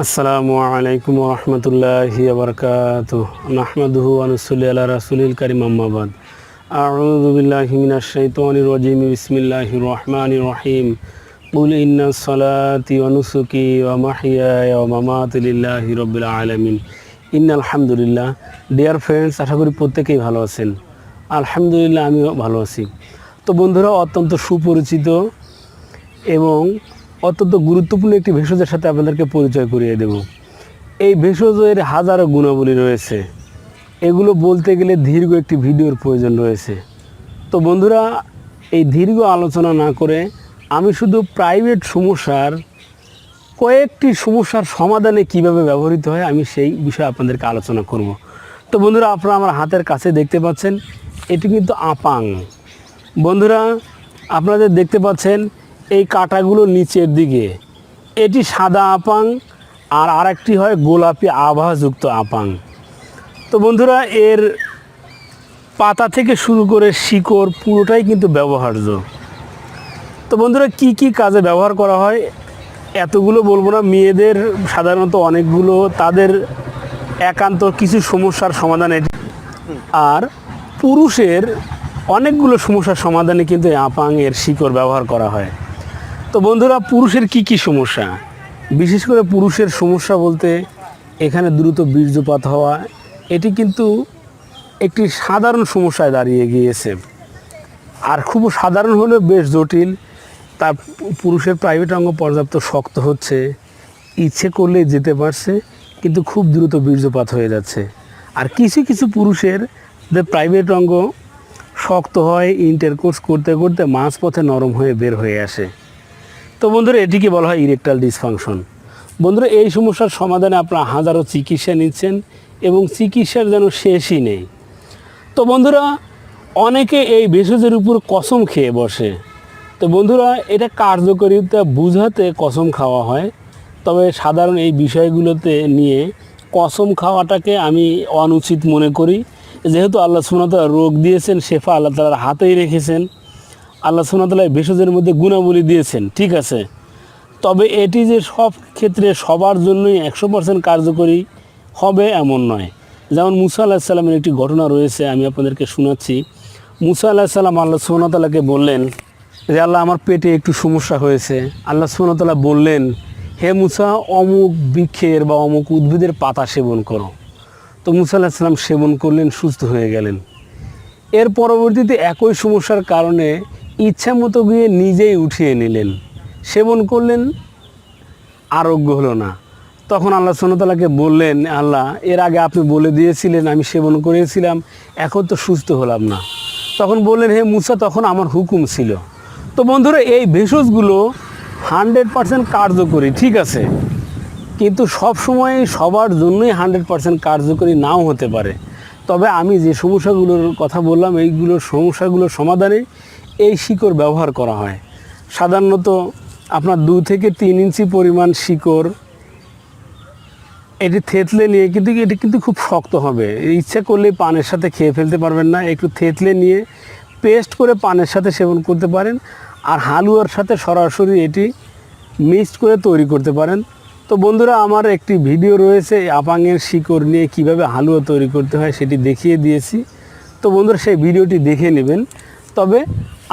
আসসালামু আলাইকুম রহমতুল্লাহি আবরকাত নাহমাদুহু আনুসুল্লি আল্লাহ রাসুলিল করিম আম্মাবাদ আউযু বিল্লাহি মিনাশ শাইতানির রাজিম, বিসমিল্লাহির রহমানির রহিম। নুসুকি ওয়া মাহইয়ায়া ওয়া মামাতি লিল্লাহি রাব্বিল আলামিন। ইন্না আলহামদুলিল্লাহ ডিয়ার ফ্রেন্ডস আশা করি প্রত্যেকেই ভালো আছেন। আলহামদুলিল্লাহ, আমিও ভালো আছি। তো বন্ধুরা অত্যন্ত সুপরিচিত এবং অত্যন্ত গুরুত্বপূর্ণ একটি ভেষজের সাথে আপনাদেরকে পরিচয় করিয়ে দেব। এই ভেষজের হাজারো গুণাবলী রয়েছে। এগুলো বলতে গেলে দীর্ঘ একটি ভিডিওর প্রয়োজন রয়েছে। তো বন্ধুরা, এই দীর্ঘ আলোচনা না করে আমি শুধু প্রাইভেট সমস্যার, কয়েকটি সমস্যার সমাধানে কীভাবে ব্যবহৃত হয় আমি সেই বিষয়ে আপনাদেরকে আলোচনা করব। তো বন্ধুরা, আপনারা আমার হাতের কাছে দেখতে পাচ্ছেন, এটি কিন্তু আপাং। বন্ধুরা আপনাদের দেখতে পাচ্ছেন এই কাঁটাগুলো নিচের দিকে। এটি সাদা আপাং, আর আরেকটি হয় গোলাপি আভাযুক্ত আপাং। তো বন্ধুরা, এর পাতা থেকে শুরু করে শিকড় পুরোটাই কিন্তু ব্যবহার্য। তো বন্ধুরা, কি কি কাজে ব্যবহার করা হয়? এতগুলো বলব না। মেয়েদের সাধারণত অনেকগুলো, তাদের একান্ত কিছু সমস্যার সমাধান এটি। আর পুরুষের অনেকগুলো সমস্যার সমাধানে কিন্তু আপাং এর শিকড় ব্যবহার করা হয়। তো বন্ধুরা, পুরুষের কি কি সমস্যা? বিশেষ করে পুরুষের সমস্যা বলতে এখানে দ্রুত বীর্যপাত হওয়া, এটি কিন্তু একটি সাধারণ সমস্যায় দাঁড়িয়ে গিয়েছে। আর খুব সাধারণ হলেও বেশ জটিল। তার পুরুষের প্রাইভেট অঙ্গ পর্যাপ্ত শক্ত হচ্ছে, ইচ্ছে করলে যেতে পারছে, কিন্তু খুব দ্রুত বীর্যপাত হয়ে যাচ্ছে। আর কিছু কিছু পুরুষের প্রাইভেট অঙ্গ শক্ত হয় ইন্টারকোর্স করতে করতে মাঝপথে নরম হয়ে বের হয়ে আসে। তো বন্ধুরা, এটিকে বলা হয় ইরেকটাল ডিসফাংশন বন্ধুরা, এই সমস্যার সমাধানে আপনারা হাজারো চিকিৎসা নিচ্ছেন এবং চিকিৎসার যেন শেষই নেই। তো বন্ধুরা, অনেকে এই ভেষজের উপর কসম খেয়ে বসে। তো বন্ধুরা, এটা কার্যকারিতা বুঝাতে কসম খাওয়া হয়। তবে সাধারণ এই বিষয়গুলোতে নিয়ে কসম খাওয়াটাকে আমি অনুচিত মনে করি। যেহেতু আল্লাহ সুমতালা রোগ দিয়েছেন, শেফা আল্লাহ তালার হাতেই রেখেছেন। আল্লাহ সুমতালা ভেষজের মধ্যে গুণাবলী দিয়েছেন, ঠিক আছে? তবে এটি যে সব ক্ষেত্রে সবার জন্যই একশো পার্সেন্ট কার্যকরী হবে এমন নয়। যেমন মুসা আল্লাহিসাল্লামের একটি ঘটনা রয়েছে, আমি আপনাদেরকে শোনাচ্ছি। মুসা আল্লাহিসাল্লাম আল্লাহ সুমতালাকে বললেন যে আল্লাহ, আমার পেটে একটু সমস্যা হয়েছে। আল্লাহ সুমতাল্লাহ বললেন, হে মুসা, অমুক বৃক্ষের বা অমুক উদ্ভিদের পাতা সেবন করো। তো মুসা আল্লাহিসাল্লাম সেবন করলেন, সুস্থ হয়ে গেলেন। এর পরবর্তীতে একই সমস্যার কারণে ইচ্ছা মতো গিয়ে নিজেই উঠিয়ে নিলেন। সেবন করলেন, আরোগ্য হলো না। তখন আল্লাহ সোনতালাকে বললেন, আল্লাহ, এর আগে আপনি বলে দিয়েছিলেন, আমি সেবন করেছিলাম, এখন তো সুস্থ হলাম না। তখন বললেন, হে মুসা, তখন আমার হুকুম ছিল। তো বন্ধুরা, এই ভেষজগুলো হান্ড্রেড পারসেন্ট কার্যকরী, ঠিক আছে? কিন্তু সব সময় সবার জন্যই হান্ড্রেড পারসেন্ট কার্যকরী নাও হতে পারে। তবে আমি যে সমস্যাগুলোর কথা বললাম, এইগুলোর সমস্যাগুলোর সমাধানে এই শিকড় ব্যবহার করা হয়। সাধারণত আপনার দু থেকে তিন ইঞ্চি পরিমাণ শিকড় এটি থেতলে নিয়ে কিন্তু এটি কিন্তু খুব শক্ত হবে। ইচ্ছা করলে পানের সাথে খেয়ে ফেলতে পারবেন না। একটু থেতলে নিয়ে পেস্ট করে পানের সাথে সেবন করতে পারেন আর হালুয়ার সাথে সরাসরি এটি মিক্সড করে তৈরি করতে পারেন। তো বন্ধুরা, আমার একটি ভিডিও রয়েছে আপাঙের শিকড় নিয়ে কীভাবে হালুয়া তৈরি করতে হয় সেটি দেখিয়ে দিয়েছি। তো বন্ধুরা, সেই ভিডিওটি দেখে নেবেন। তবে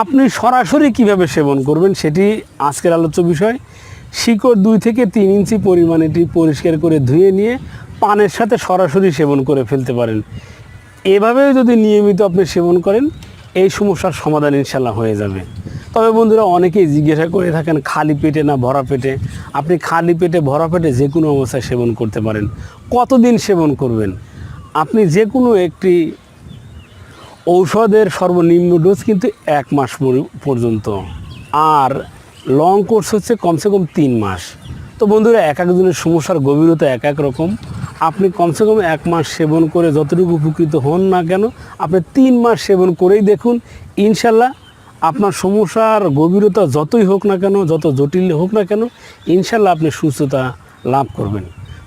আপনি সরাসরি কীভাবে সেবন করবেন সেটি আজকের আলোচ্য বিষয়। শিকড় দুই থেকে তিন ইঞ্চি পরিমাণ এটি পরিষ্কার করে ধুয়ে নিয়ে পানের সাথে সরাসরি সেবন করে ফেলতে পারেন। এভাবে যদি নিয়মিত আপনি সেবন করেন, এই সমস্যার সমাধান ইনশাল্লাহ হয়ে যাবে। তবে বন্ধুরা, অনেকেই জিজ্ঞাসা করে থাকেন, খালি পেটে না ভরা পেটে? আপনি খালি পেটে, ভরা পেটে যে কোনো অবস্থায় সেবন করতে পারেন। কতদিন সেবন করবেন? আপনি যে কোনো একটি ঔষধের সর্বনিম্ন ডোজ কিন্তু এক মাস পর- পর্যন্ত। আর লং কোর্স হচ্ছে কমসে কম তিন মাস। তো বন্ধুরা, এক একজনের সমস্যার গভীরতা এক এক রকম। আপনি কমসে কম এক মাস সেবন করে যতটুকু উপকৃত হন না কেন, আপনি তিন মাস সেবন করেই দেখুন। ইনশাল্লাহ আপনার সমস্যার গভীরতা যতই হোক না কেন, যত জটিল হোক না কেন, ইনশাল্লাহ আপনি সুস্থতা লাভ করবেন।